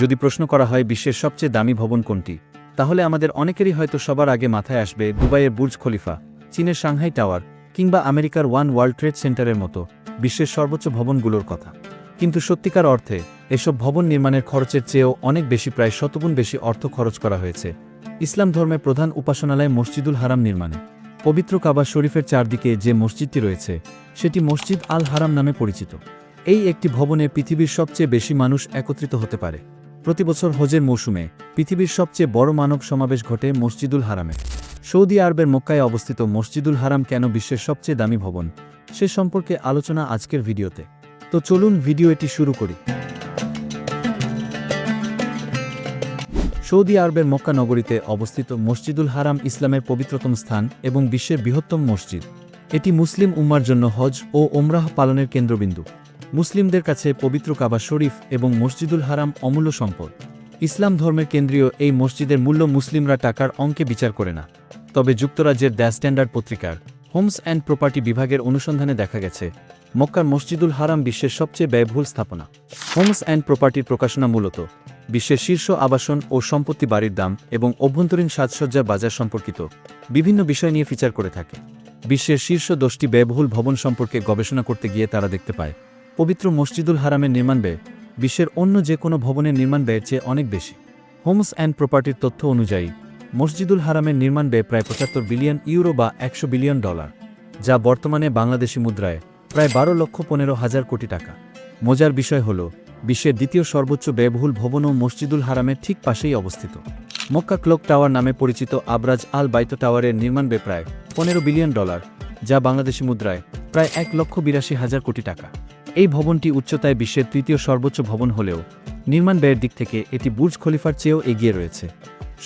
যদি প্রশ্ন করা হয় বিশ্বের সবচেয়ে দামি ভবন কোনটি, তাহলে আমাদের অনেকেরই হয়তো সবার আগে মাথায় আসবে দুবাইয়ের বুর্জ খলিফা, চীনের সাংহাই টাওয়ার, কিংবা আমেরিকার ওয়ান ওয়ার্ল্ড ট্রেড সেন্টারের মতো বিশ্বের সর্বোচ্চ ভবনগুলোর কথা। কিন্তু সত্যিকার অর্থে, এসব ভবন নির্মাণের খরচের চেয়েও অনেক বেশি প্রায় শতগুণ বেশি অর্থ খরচ করা হয়েছে। ইসলাম ধর্মের প্রধান উপাসনালয় মসজিদুল হারাম নির্মাণে। পবিত্র কাবা শরীফের চারদিকে যে মসজিদটি রয়েছে, সেটি মসজিদ আল হারাম নামে পরিচিত। এই একটি ভবনে পৃথিবীর সবচেয়ে বেশি মানুষ একত্রিত হতে পারে। প্রতিবছর হজের মৌসুমে পৃথিবীর সবচেয়ে বড় মানব সমাবেশ ঘটে মসজিদুল হারামে। সৌদি আরবের মক্কায় অবস্থিত মসজিদুল হারাম কেন বিশ্বের সবচেয়ে দামি ভবন? সে সম্পর্কে আলোচনা আজকের ভিডিওতে। তো চলুন ভিডিও এটি শুরু করি। সৌদি আরবের মক্কা নগরীতে অবস্থিত মসজিদুল হারাম ইসলামের পবিত্রতম স্থান এবং বিশ্বের বৃহত্তম মসজিদ। এটি মুসলিম উম্মার জন্য হজ ও ওমরাহ পালনের কেন্দ্রবিন্দু। মুসলিমদের কাছে পবিত্র কাবা শরীফ এবং মসজিদুল হারাম অমূল্য সম্পদ। ইসলাম ধর্মের কেন্দ্রীয় এই মসজিদের মূল্য মুসলিমরা টাকার অঙ্কে বিচার করে না। তবে যুক্তরাজ্যের দ্য স্ট্যান্ডার্ড পত্রিকার, হোমস অ্যান্ড প্রপার্টি বিভাগের অনুসন্ধানে দেখা গেছে, মক্কার মসজিদুল হারাম বিশ্বের সবচেয়ে ব্যয়বহুল স্থাপনা। হোমস অ্যান্ড প্রপার্টির প্রকাশনা মূলত বিশ্বের শীর্ষ আবাসন ও সম্পত্তি বাড়ির দাম এবং অভ্যন্তরীণ সাজসজ্জার বাজার সম্পর্কিত বিভিন্ন বিষয় নিয়ে ফিচার করে থাকে। বিশ্বের শীর্ষ দশটি ব্যয়বহুল ভবন সম্পর্কে গবেষণা করতে গিয়ে তারা দেখতে পায় পবিত্র মসজিদুল হারামের নির্মাণ ব্যয় বিশ্বের অন্য যে কোনো ভবনের নির্মাণ ব্যয়ের চেয়ে অনেক বেশি। হোমস অ্যান্ড প্রপার্টির তথ্য অনুযায়ী, মসজিদুল হারামের নির্মাণ ব্যয় প্রায় পঁচাত্তর বিলিয়ন ইউরো বা একশো বিলিয়ন ডলার, যা বর্তমানে বাংলাদেশি মুদ্রায় প্রায় বারো লক্ষ পনেরো হাজার কোটি টাকা। মজার বিষয় হল, বিশ্বের দ্বিতীয় সর্বোচ্চ ব্যয়বহুল ভবনও মসজিদুল হারামের ঠিক পাশেই অবস্থিত। মক্কা ক্লক টাওয়ার নামে পরিচিত আবরাজ আল বাইত টাওয়ারের নির্মাণ ব্যয় প্রায় পনেরো বিলিয়ন ডলার, যা বাংলাদেশি মুদ্রায় প্রায় এক লক্ষ বিরাশি হাজার কোটি টাকা। এই ভবনটি উচ্চতায় বিশ্বের তৃতীয় সর্বোচ্চ ভবন হলেও নির্মাণ ব্যয়ের দিক থেকে এটি বুর্জ খলিফার চেয়েও এগিয়ে রয়েছে।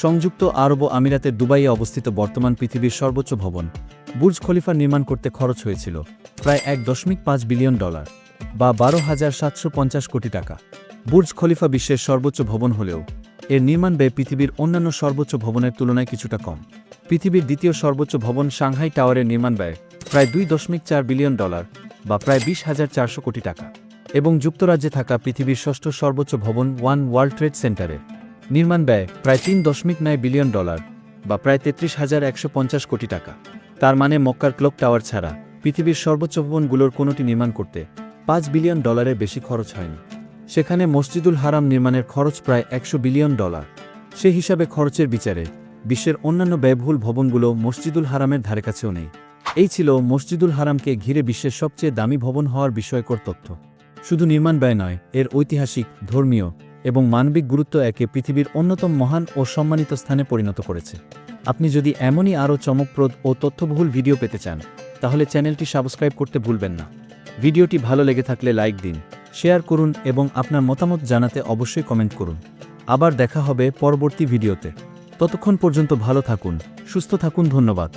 সংযুক্ত আরব আমিরাতের দুবাইয়ে অবস্থিত বর্তমান পৃথিবীর সর্বোচ্চ ভবন বুর্জ খলিফা নির্মাণ করতে খরচ হয়েছিল প্রায় এক দশমিক পাঁচ বিলিয়ন ডলার বা বারো হাজার সাতশো পঞ্চাশ কোটি টাকা। বুর্জ খলিফা বিশ্বের সর্বোচ্চ ভবন হলেও এর নির্মাণ ব্যয় পৃথিবীর অন্যান্য সর্বোচ্চ ভবনের তুলনায় কিছুটা কম। পৃথিবীর দ্বিতীয় সর্বোচ্চ ভবন সাংহাই টাওয়ারের নির্মাণ ব্যয় প্রায় দুই দশমিক চার বিলিয়ন ডলার বা প্রায় বিশ হাজার চারশো কোটি টাকা। এবং যুক্তরাজ্যে থাকা পৃথিবীর ষষ্ঠ সর্বোচ্চ ভবন ওয়ান ওয়ার্ল্ড ট্রেড সেন্টারের। নির্মাণ ব্যয় প্রায় তিন দশমিক নয় বিলিয়ন ডলার বা প্রায় তেত্রিশ হাজার একশো পঞ্চাশ কোটি টাকা। তার মানে মক্কার ক্লক টাওয়ার ছাড়া পৃথিবীর সর্বোচ্চ ভবনগুলোর কোনোটি নির্মাণ করতে পাঁচ বিলিয়ন ডলারের বেশি খরচ হয়নি। সেখানে মসজিদুল হারাম নির্মাণের খরচ প্রায় একশো বিলিয়ন ডলার। সে হিসাবে খরচের বিচারে বিশ্বের অন্যান্য ব্যয়বহুল ভবনগুলো মসজিদুল হারামের ধারেকাছেও নেই। এই ছিল মসজিদুল হারামকে ঘিরে বিশ্বের সবচেয়ে দামি ভবন হওয়ার বিষয়কর তথ্য। শুধু নির্মাণ ব্যয় নয়, এর ঐতিহাসিক, ধর্মীয় এবং মানবিক গুরুত্ব একে পৃথিবীর অন্যতম মহান ও সম্মানিত স্থানে পরিণত করেছে। আপনি যদি এমনই আরও চমকপ্রদ ও তথ্যবহুল ভিডিও পেতে চান, তাহলে চ্যানেলটি সাবস্ক্রাইব করতে ভুলবেন না। ভিডিওটি ভালো লেগে থাকলে লাইক দিন, শেয়ার করুন এবং আপনার মতামত জানাতে অবশ্যই কমেন্ট করুন। আবার দেখা হবে পরবর্তী ভিডিওতে। ততক্ষণ পর্যন্ত ভালো থাকুন, সুস্থ থাকুন, ধন্যবাদ।